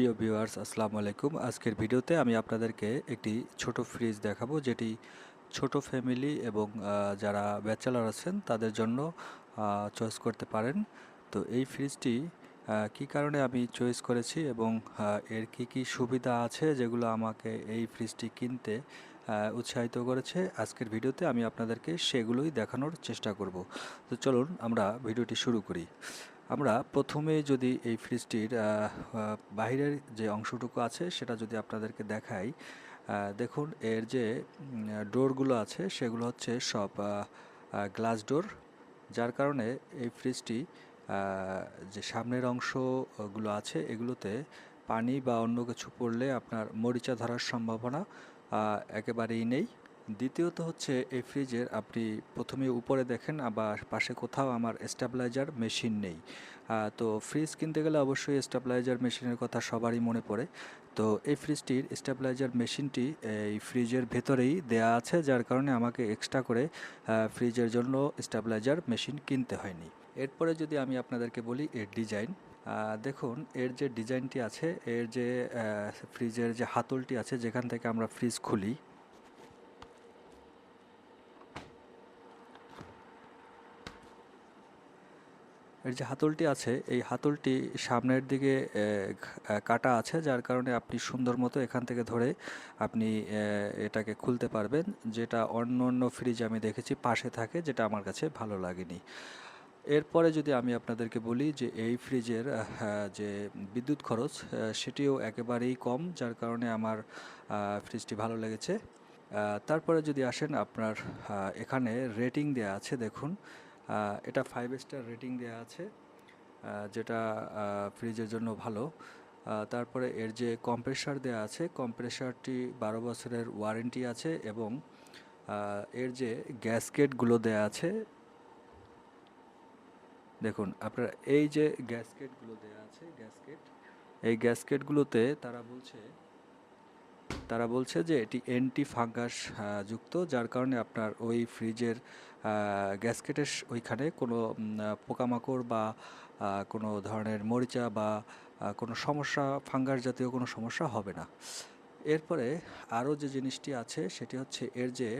প্রিয় ভিউয়ার্স, আসসালামু আলাইকুম। আজকের ভিডিওতে আমি আপনাদেরকে একটি ছোট ফ্রিজ দেখাবো, যেটি ছোট ফ্যামিলি এবং যারা ব্যাচেলার আছেন তাদের জন্য চয়েস করতে পারেন। তো এই ফ্রিজটি কী কারণে আমি চয়েস করেছি এবং এর কি কি সুবিধা আছে যেগুলো আমাকে এই ফ্রিজটি কিনতে উৎসাহিত করেছে, আজকের ভিডিওতে আমি আপনাদেরকে সেগুলোই দেখানোর চেষ্টা করব। তো চলুন আমরা ভিডিওটি শুরু করি। আমরা প্রথমে যদি এই ফ্রিজটির বাহিরের যে অংশটুকু আছে সেটা যদি আপনাদেরকে দেখাই দেখুন এর যে ডোরগুলো আছে সেগুলো হচ্ছে সব গ্লাস ডোর, যার কারণে এই ফ্রিজটি যে সামনের অংশগুলো আছে এগুলোতে পানি বা অন্য কিছু পড়লে আপনার মরিচা ধরার সম্ভাবনা একেবারেই নেই। দ্বিতীয়ত হচ্ছে এই ফ্রিজের আপনি প্রথমে উপরে দেখেন, আবার পাশে কোথাও আমার স্টেবিলাইজার মেশিন নেই। তো ফ্রিজ কিনতে গেলে অবশ্যই স্টেবিলাইজার মেশিনের কথা সবারই মনে পড়ে। তো এই ফ্রিজটির স্টেবিলাইজার মেশিনটি এই ফ্রিজের ভেতরেই দেয়া আছে, যার কারণে আমাকে এক্সট্রা করে ফ্রিজের জন্য স্টেবিলাইজার মেশিন কিনতে হয়নি। এরপরে যদি আমি আপনাদেরকে বলি এর ডিজাইন দেখুন, এর যে ডিজাইনটি আছে, এর যে ফ্রিজের যে হাতলটি আছে, যেখান থেকে আমরা ফ্রিজ খুলি এর যে হাতলটি আছে, এই হাতলটি সামনের দিকে কাটা আছে, যার কারণে আপনি সুন্দর মতো এখান থেকে ধরে আপনি এটাকে খুলতে পারবেন, যেটা অন্য অন্য ফ্রিজ আমি দেখেছি পাশে থাকে, যেটা আমার কাছে ভালো লাগেনি। এরপরে যদি আমি আপনাদেরকে বলি যে এই ফ্রিজের যে বিদ্যুৎ খরচ সেটিও একেবারেই কম, যার কারণে আমার ফ্রিজটি ভালো লেগেছে। তারপরে যদি আসেন, আপনার এখানে রেটিং দেয়া আছে, দেখুন। এটা ফাইভ স্টার রেটিং দেওয়া আছে যেটা ফ্রিজের জন্য ভালো। তারপরে এর যে কম্প্রেসার দেওয়া আছে কম্প্রেসারটি বারো বছরের ওয়ারেন্টি আছে এবং এর যে গ্যাসকেটগুলো দেয়া আছে, দেখুন, আপনার এই যে গ্যাসকেটগুলো দেয়া আছে গ্যাসকেট এই গ্যাসকেটগুলোতে তারা বলছে তারা বলছে যে এটি অ্যান্টি ফাঙ্গাস যুক্ত, যার কারণে আপনার ওই ফ্রিজের গ্যাসকেটের ওইখানে কোনো পোকামাকড় বা কোনো ধরনের মরিচা বা কোনো সমস্যা, ফাঙ্গাস জাতীয় কোনো সমস্যা হবে না। এরপরে আরও যে জিনিসটি আছে, সেটি হচ্ছে এর যে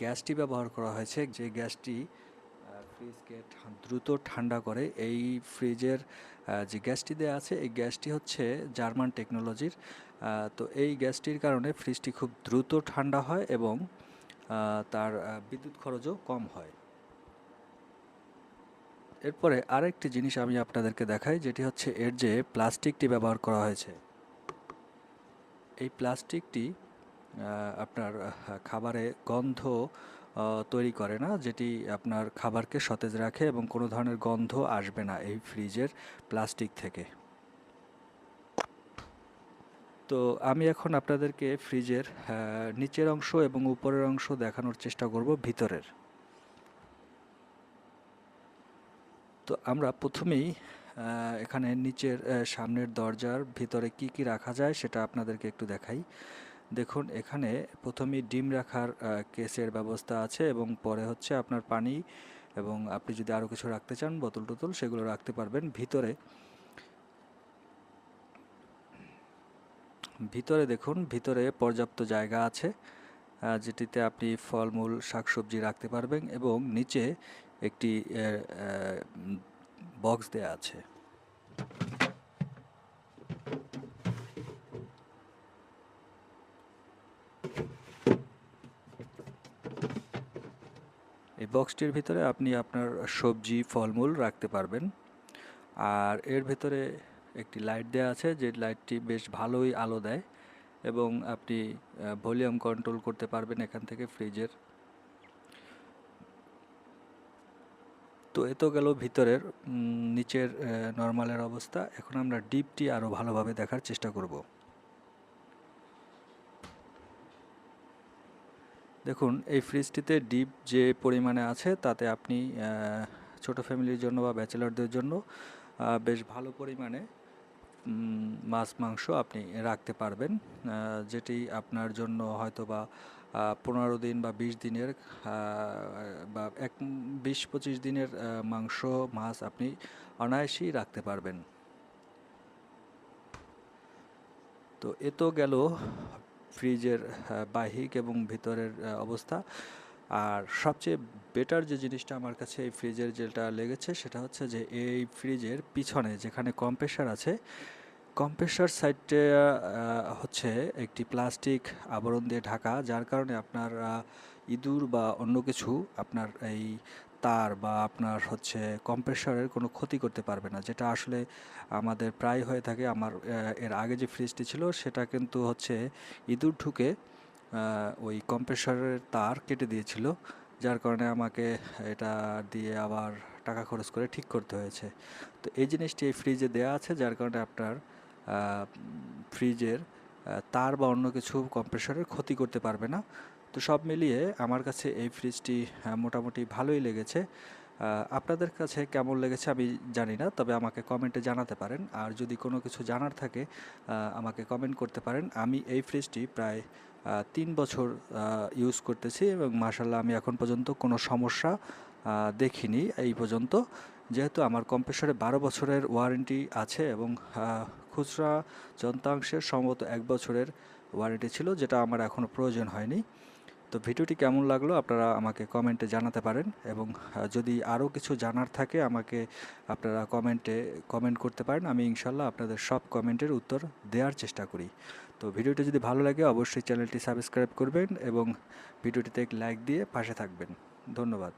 গ্যাসটি ব্যবহার করা হয়েছে, যে গ্যাসটি ফ্রিজকে দ্রুত ঠান্ডা করে। এই ফ্রিজের যে গ্যাসটি দেওয়া আছে, এই গ্যাসটি হচ্ছে জার্মান টেকনোলজির। তো এই গ্যাসটির কারণে ফ্রিজটি খুব দ্রুত ঠান্ডা হয় এবং তার বিদ্যুৎ খরচও কম হয়। এরপরে আরেকটি জিনিস আমি আপনাদেরকে দেখাই, যেটি হচ্ছে এর যে প্লাস্টিকটি ব্যবহার করা হয়েছে। এই প্লাস্টিকটি আপনার খাবারে গন্ধ তৈরি করে না, যেটি আপনার খাবারকে সতেজ রাখে এবং কোনো ধরনের গন্ধ আসবে না এই ফ্রিজের প্লাস্টিক থেকে। তো আমি এখন আপনাদেরকে ফ্রিজের নিচের অংশ এবং উপরের অংশ দেখানোর চেষ্টা করব ভিতরের। তো আমরা প্রথমেই এখানে নিচের সামনের দরজার ভিতরে কি কি রাখা যায় সেটা আপনাদেরকে একটু দেখাই। দেখুন, এখানে প্রথমেই ডিম রাখার কেসের ব্যবস্থা আছে এবং পরে হচ্ছে আপনার পানি এবং আপনি যদি আরও কিছু রাখতে চান, বোতল টোতল, সেগুলো রাখতে পারবেন ভিতরে। ভিতরে দেখুন, ভিতরে পর্যাপ্ত জায়গা আছে যেটিতে আপনি ফলমূল, শাকসবজি রাখতে পারবেন এবং নিচে একটি বক্স দেয়া আছে। বক্সটির ভিতরে আপনি আপনার সবজি, ফলমূল রাখতে পারবেন। আর এর ভিতরে একটি লাইট দেওয়া আছে, যে লাইটটি বেশ ভালোই আলো দেয় এবং আপনি ভলিউম কন্ট্রোল করতে পারবেন এখান থেকে ফ্রিজের তো এ তো গেল ভিতরের নিচের নর্মালের অবস্থা। এখন আমরা ডিপটি আরও ভালোভাবে দেখার চেষ্টা করব। দেখুন, এই ফ্রিজটিতে ডিপ যে পরিমাণে আছে, তাতে আপনি ছোট ফ্যামিলির জন্য বা ব্যাচেলারদের জন্য বেশ ভালো পরিমাণে মাছ, মাংস আপনি রাখতে পারবেন। যেটি আপনার জন্য হয়তো বা পনেরো দিন বা বিশ দিনের বা এক, বিশ, পঁচিশ দিনের মাংস, মাছ আপনি অনায়াসেই রাখতে পারবেন। তো এ তো গেল ফ্রিজের বাহিক এবং ভিতরের অবস্থা। আর সবচেয়ে বেটার যে জিনিসটা আমার কাছে এই ফ্রিজের যেটা লেগেছে সেটা হচ্ছে যে এই ফ্রিজের পিছনে যেখানে কম্প্রেসার আছে কম্প্রেসার সাইডটা হচ্ছে একটি প্লাস্টিক আবরণ দিয়ে ঢাকা, যার কারণে আপনার ইঁদুর বা অন্য কিছু আপনার এই তার বা আপনার হচ্ছে কম্প্রেসারের কোনো ক্ষতি করতে পারবে না, যেটা আসলে আমাদের প্রায় হয়ে থাকে। আমার এর আগে যে ফ্রিজটি ছিল, সেটা কিন্তু হচ্ছে ইঁদুর ঢুকে ওই কম্প্রেসারের তার কেটে দিয়েছিল, যার কারণে আমাকে এটা দিয়ে আবার টাকা খরচ করে ঠিক করতে হয়েছে। তো এই জিনিসটি এই ফ্রিজে দেওয়া আছে, যার কারণে আপনার ফ্রিজের তার বা অন্য কিছু কম্প্রেসারের ক্ষতি করতে পারবে না। তো সব মিলিয়ে আমার কাছে এই ফ্রিজটি মোটামুটি ভালোই লেগেছে। আপনাদের কাছে কেমন লেগেছে আমি জানি না, তবে আমাকে কমেন্টে জানাতে পারেন। আর যদি কোনো কিছু জানার থাকে আমাকে কমেন্ট করতে পারেন। আমি এই ফ্রিজটি প্রায় তিন বছর ইউজ করতেছি এবং মার্শাল্লাহ আমি এখন পর্যন্ত কোনো সমস্যা দেখিনি এই পর্যন্ত। যেহেতু আমার কম্প্রেসরে বারো বছরের ওয়ারেন্টি আছে এবং খুচরা যন্ত্রাংশের সম্ভবত এক বছরের ওয়ারেন্টি ছিল, যেটা আমার এখনও প্রয়োজন হয়নি। তো ভিডিওটি কেমন লাগল আপনারা আমাকে কমেন্টে জানাতে পারেন এবং যদি আরও কিছু জানার থাকে আমাকে আপনারা কমেন্টে কমেন্ট করতে পারেন, আমি ইনশাল্লাহ আপনাদের সব কমেন্টের উত্তর দেওয়ার চেষ্টা করি। তো ভিডিওটি যদি ভালো লাগে অবশ্যই চ্যানেলটি সাবস্ক্রাইব করবেন এবং ভিডিওটিতে লাইক দিয়ে পাশে থাকবেন। ধন্যবাদ।